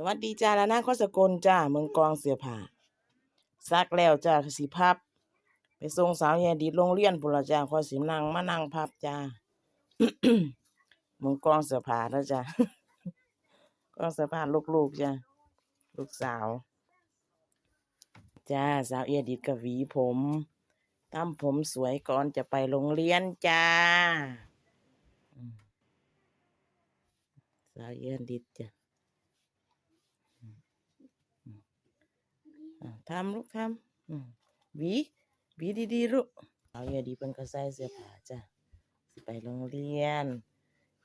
สวัสดีจ้าแล้วนะข้อสกลจ้าเมืองกองเสือผ้าซักแล้วจ้าสีพับ ไปส่งสาวแย่ดีโรงเรียนพุ่นละจ้าข้อสินั่งมานั่งพับจ้าเมืองกองเสือผ้าแล้วจ้ากองเสือผ้าลูกๆจ้าลูกสาว จ้าสาวเอียดิดกับหวีผมทำผมสวยก่อนจะไปโรงเรียนจ้าสาวเอียดิดจ้ะ อะ ทำลูกทำอืมหวีหวีดีๆลูกเอาอย่าดีเป็นก็ใส่เสื้อผ้าจ้ะไปโรงเรียน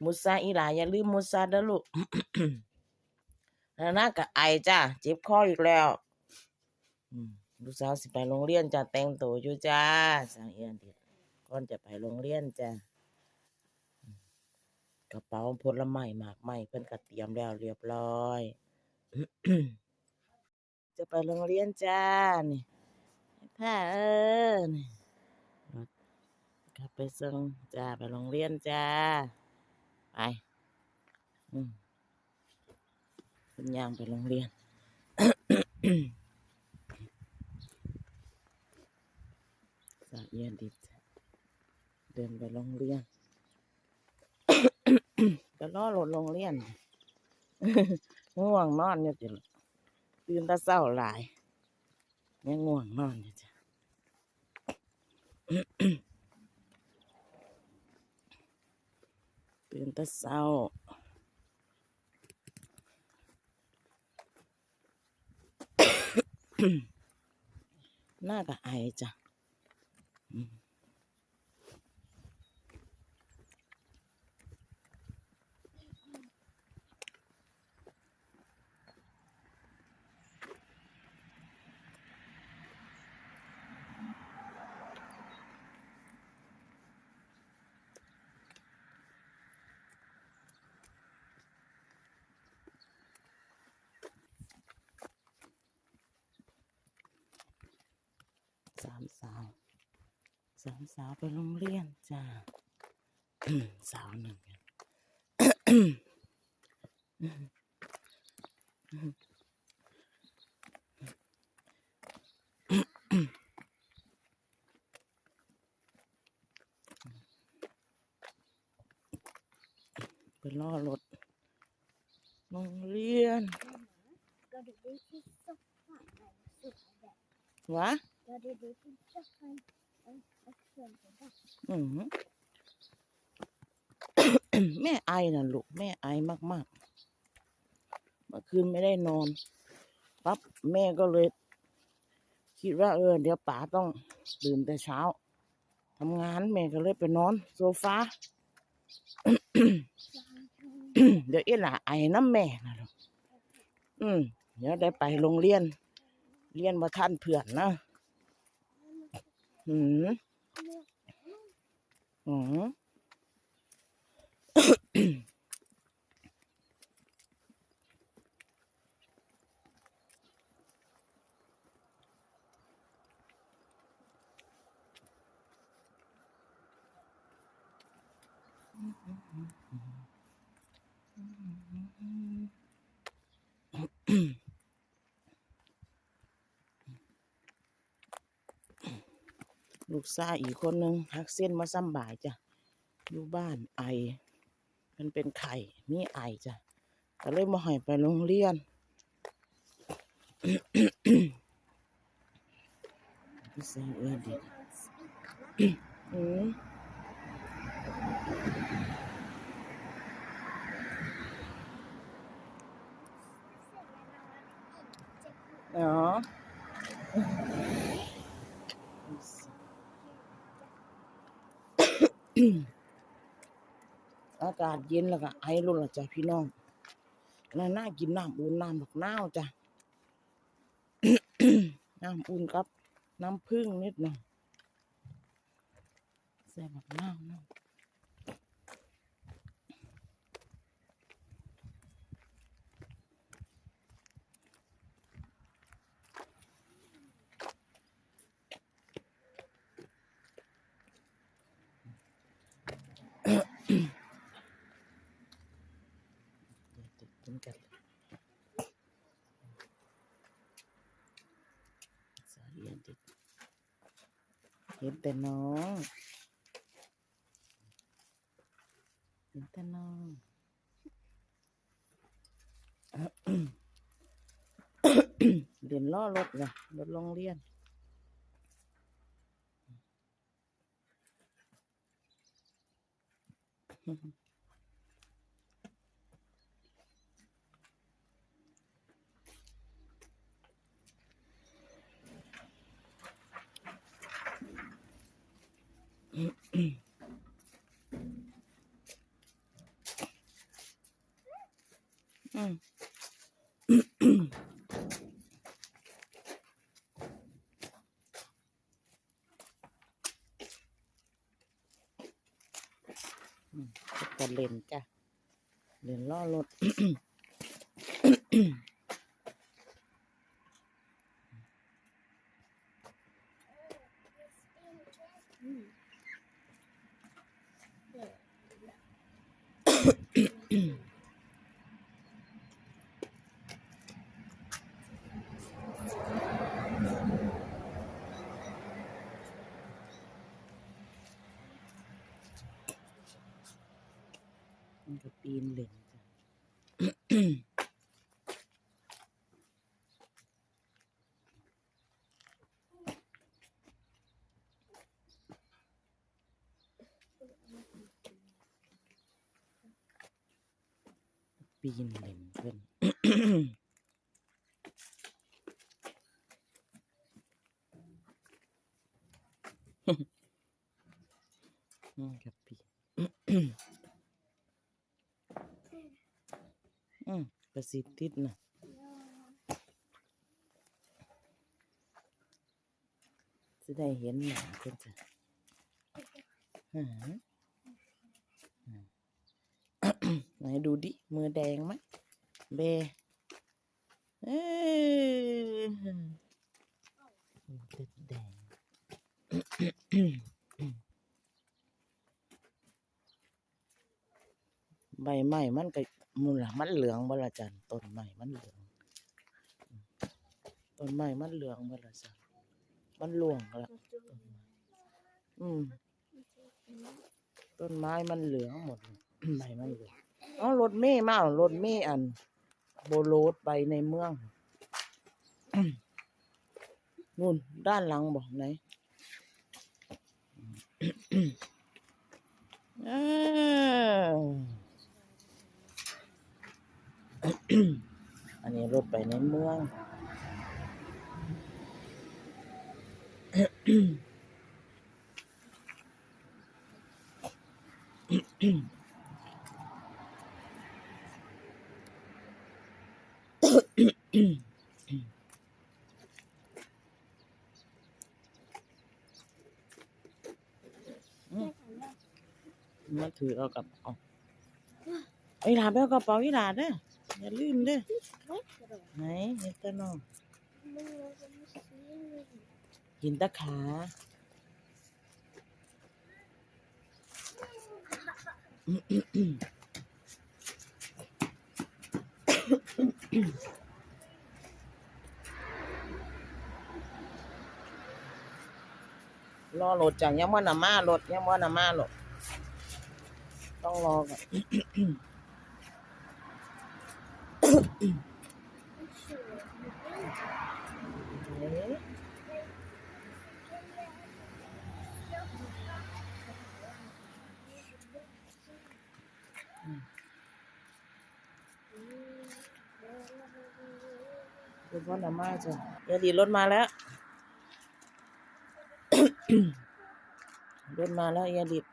มุสาอีหลาอย่าลืมมุสาเด้อลูกแล้วนะกับไอจ้ะเจ็บคออีกแล้วลูกสาวสิไปโรงเรียนจ้ะแต่งตัวอยู่จ้าสังเอียนเดียก่อนจะไปโรงเรียนจ้ะกระเป๋าผลไม้หมากไม้เพิ่นก็เตรียมแล้วเรียบร้อย จะไปโรงเรียนจ้านี่ถ้าเออนี่รถกลับไปส่งจ้าไปโรงเรียนจ้า ไปอืมเป็นยางไปโรงเรียนสาเอียนดิจเดินไปโรงเรียนก็รอรถโรงเรียนง่วงนอนเนี่ยจิ ตื่นตาเศร้าหลายยังง่วงนอนอยู่จ้ะตื่นตาเศร้าหน้ากับไอจ้ะามสาวสามสาวไปโรงเรียนจ้าสาวหนึ่งไปล่อรถโรงเรียนก็ดูดีที่สุดผ่านไปสุดแบบวะ อืมได้อืมแม่ไอน่ะลูกแม่ไอมากๆ เมื่อคืนไม่ได้นอนปั๊บแม่ก็เลย คิดว่าเออเดี๋ยวป๋าต้องตื่นแต่เช้าทำงานแม่ก็เลยไปนอน โซฟาเดี๋ยวเอีหล่าไอ้น้ำแม่นะลูกอืมเดี๋ยวได้ไปโรงเรียน เรียนมาท่านเพื่อนนะ อืมอืม ลูกชายอีกคนหนึ่งหักเส้นมาซ้ำบ่ายจ้ะอยู่บ้านไอ มันเป็นไข่มีไอจ้ะก็เลยมาให้ไปโรงเรียนพี่สาวเอื้อดิอืมอ๋อ อากาศเย็นแล้วก็ไอรุ่นละจ้ะพี่น้องน่าน่ากินน้ำอุ่นน้ำบักนาวจ้ะน้ำอุ่นครับ น้ำผึ้งนิดหน่อยใส่บักนาวเนาะเดี๋ยวจะกินกันเลย เห็นแต่น้องเห็นแต่น้องเรียนล่อรถเลยรถโรงเรียนอืม อืม ก็จะเล่นจ้ะเล่นล่อรถอืมเนี่ย มันก็ปีนเล่นจ้ะ ปีนเล่นเพิ่นอืมกับปีอืมประสิทธิ์ติดนะจะได้เห็นหนาเพิ่นจ้ะหาอ่า ไหนดูดิ มือแดงไหมเบเอ้ยมือติดแดงใบไม้มันก็มูลละมันเหลืองบ่ละจันต้นไม้มันเหลืองอืมต้นไม้มันเหลืองบ่ละจันมันหลวงละต้นไม้อืมต้นไม้มันเหลืองหมดเลยใบมันเหลือง อ๋อรถเมย์มาเอารถเมย์อันโบโลดไปในเมือง นู่นด้านหลังบอกไหนอันนี้รถไปในเมืองม มาถือเอากับเอาไอ้หลานไปเอากระเป๋าอีหลานเด้ออย่าลืมเด้อไหนเห็นตะนองหินตะขาอืม รอรถจังยังว่านำมารถยังว่านำมารถต้องรอก่อนรถมาจ้ะเดี๋ยวดีรถมาแล้ว รถมาแล้วเอียดิด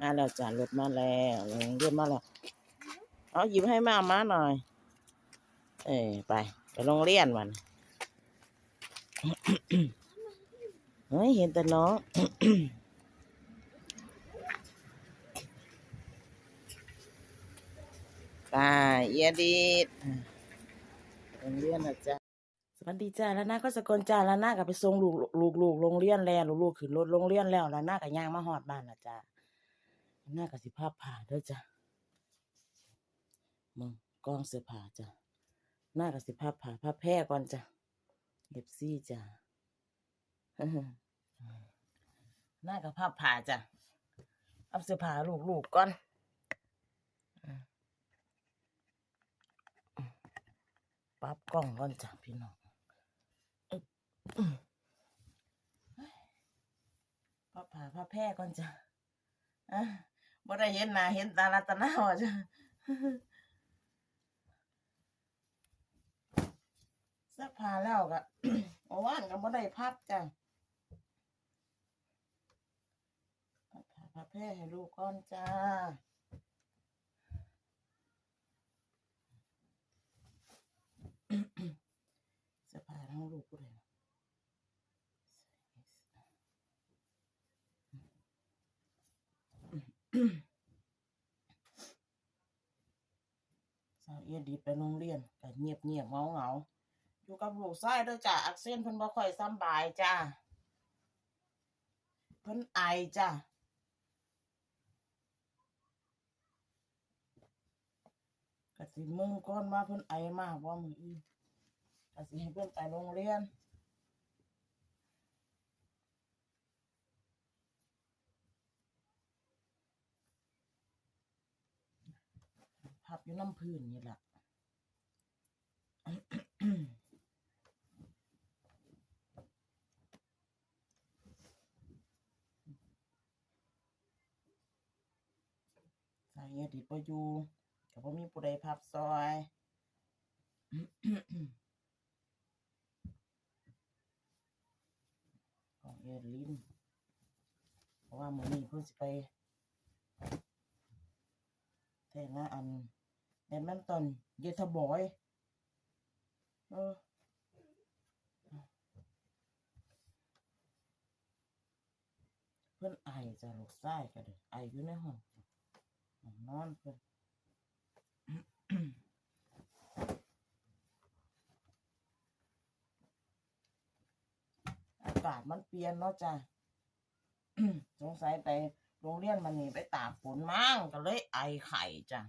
มาแล้วจ้ะรถมาแล้วรงเรียนมาแล้วเอาหยิบให้แม่มาหน่อย เอ้ยไปไปโรงเรียนวันเฮ้ยเห็นแต่น้องไปเอียดิดโรงเรียนนะจ๊ะ วัสดีจ้าแล้วน้าก็สกลจ้าแล้วน้าก็ไปส่งลูกลูกลูกโรงเรียนแล้วลูกลูกขึ้นรถโรงเรียนแล้วแล้วนาก็ย่างมาฮอดบ้านละจ้าน้าก็สิพาผ่าเด้อจ้ะมึงกล้องเสื้อผ้าจ้ะนาก็สิพาผ่าผ้าแพร่ก่อนจ้ะเก็บซี่จ้ะหน้ากับผ้าผ่าจ้ะเอาเสื้อผ้าลูกๆก่อนปรับกล้องก่อนจ้ะพี่น้อง อึ๊บอืมผ้าผ่าผ้าแพร่ก่อนจ้ะอะบ่ได้เห็นหน้าเห็นตาลัตนาว่ะจ้ะสักผ้าแล้วก็เมื่านก็บ่ได้พับจ้ะพับผ้าพับแพร่ให้ลูกก่อนจ้าสื้อผ้าทั้งลูกกูเลย สาวเอียดีไปโรงเรียนก็เงียบเงียบเงาเงาอยู่กับลูกชายเด้อจ้ะอักเสนเพิ่นบ่ค่อยสำบายจ้าเพิ่นไอจ้ะก็สิมึงก่อนว่าเพิ่นไอมากว่ามืออื่นก็สิให้เพิ่นไปโรงเรียน พับอยู่น้ำพื้นนี่แหละสาเหตุที่บ่อยู่ก็บ่มีผู้ใดพับซอยของเอลินเพราะว่ามือนี้เพิ่นสิไปแต่งงาอัน แบดมินตันเยทบอยเออเพิ่อนไอจะลูกไส้ก็เด้อไออยู่ในห้องนอนเพิ่อนอากาศมันเปลี่ยนเนาะจ้ะสงสัยไปโรงเรียนมันนี่ไปตากฝนมั่งก็เลยไอไข่จ้ะ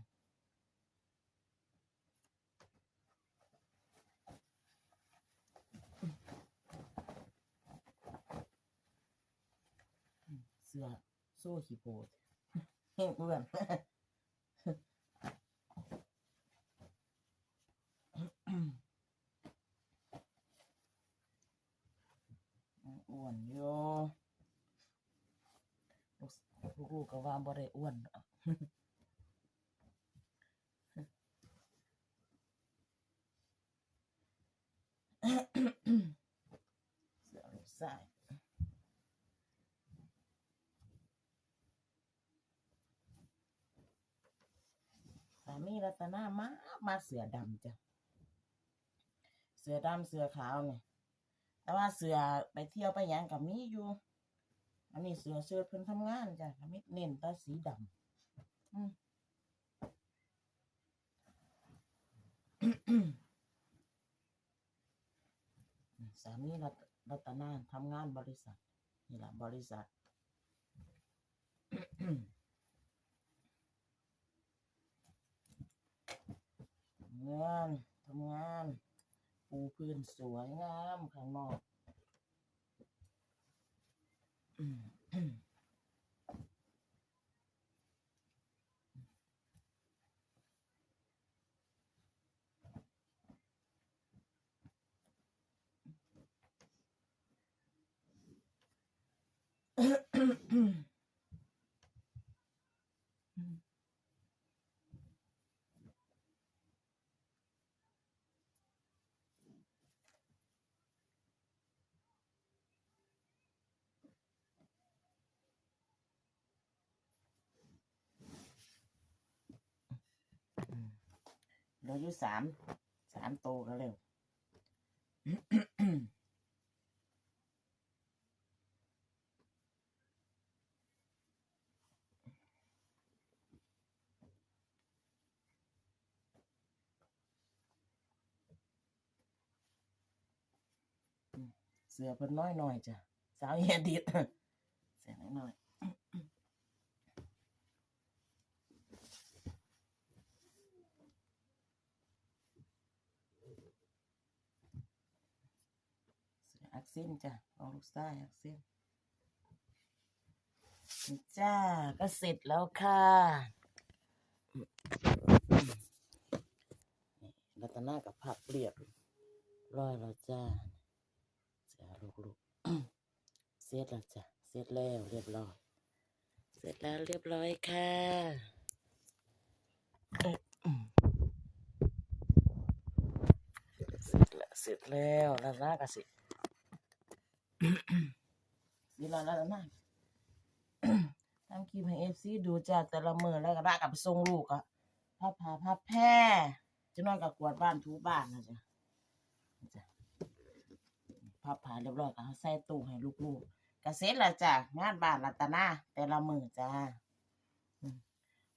สื้อโซ่ขี้โพดเฮ้เพื่อนอ้วนโยู่ลูกลูกก็ว่าบ่ได้อ้วนอกเสื้อลูกชาย มีรัตนามามาเสือดำจ้ะ เสือดำเสือขาวเนี่ย แต่ว่าเสือไปเที่ยวไปหยังกับมีอยู่ อันนี้เสือเสือเพิ่นทำงานจ้ะก็มีเน้นต่สีดำอืมสามีรัตรัตนาทำงานบริษัท นี่แหละบริษัทำงานทำงาน ปูพื้นสวยงามข้างนอกอื ลืออยู่สามสามโตกันเร็วเสือเพิ่นน้อยหน่อยจ้ะสาวเฮียดิดเสือน้อยหน่อย เส้นจ้ะเอาลูกซ้ายอักเส้นจ้าก็เสร็จแล้วค่ะรัตนากับผักเรียบร้อยแล้วจ้าจ้าลูกๆเสร็จแล้วจ้ะเสร็จแล้วเรียบร้อย เสร็จแล้วเรียบร้อยค่ะเสร็จแล้วเสร็จแล้วรัตนาก็สิ สิแล้วนาทำคลิปให้เอฟซีดูจ้าแต่ละมือแล้วก็ได้กลับไปส่งลูกอะพับผ้าพับแพร่จะนอนกับกวาดบ้านถูบ้านนะจ๊ะจ้ะพับผ้าเรียบร้อยก็ใส่ตู้ให้ลูกๆก็เสร็จแล้วจ้ะงานบ้านรัตนาแต่ละมือจ้า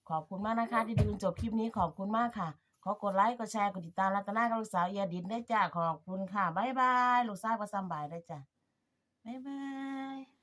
ขอบคุณมากนะคะ ที่ดูจบคลิปนี้ขอบคุณมากค่ะ ขอกดไลค์กดแชร์กดติดตามรัตนากับลูกสาวเอียดินได้จ้าขอบคุณค่ะ บ๊ายบาย ลูกสาวก็สำบายได้จ้ะบ๊า 拜拜。